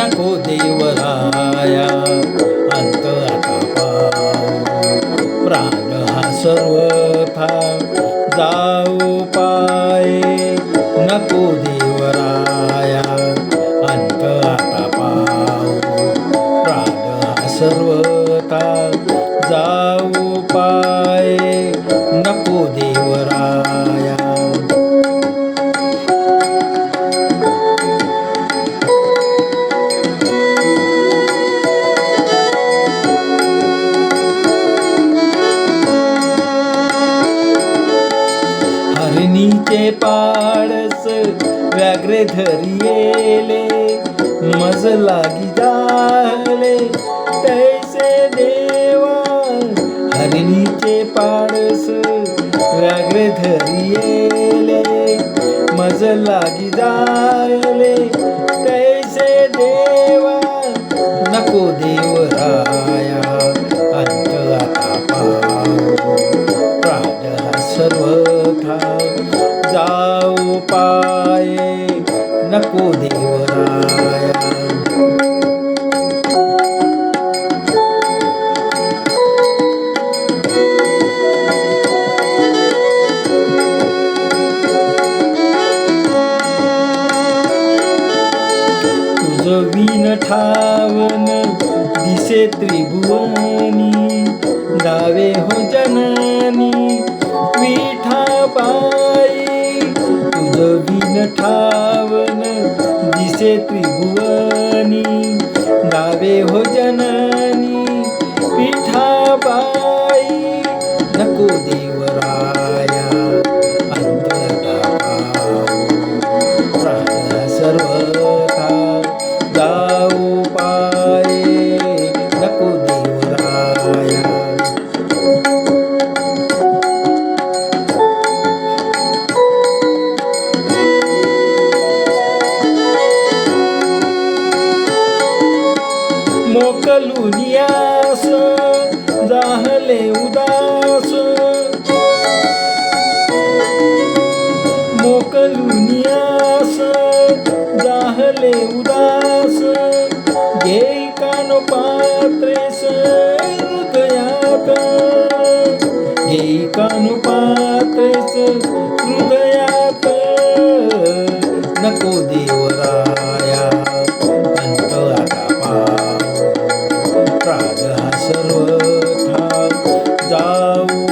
नको देवराया. अंत आता प्राण हा सर्वथा जाऊ पाये. नको देवराया. अंत आता पाहू प्राण हा सर्वथा जाऊ पाये. नको देव हरणीचे पाडस व्याघ्रे धरियेले मज लागी जाले तैसे देवा हरिणीचे पाडस व्याघ्रे धरियेले मज लागी जाले तैसे देवा नको देवराया जाऊ नको देवराया. तुझ विन ठावन दिसे त्रिभुवनी दावे हो जननी पीठ ठावन दिसे त्रिभुवनी दावे हो जननी पिठाबाई नको देवराया अंतरता प्राण सर्वथा जाऊ पाये. मोकलुनियास जाहले उदास. मोकलुनियास जाहले उदास. घेई कान पात्रेस हृदयात घेई कान पात्रेस हृदयात नको देव Oh.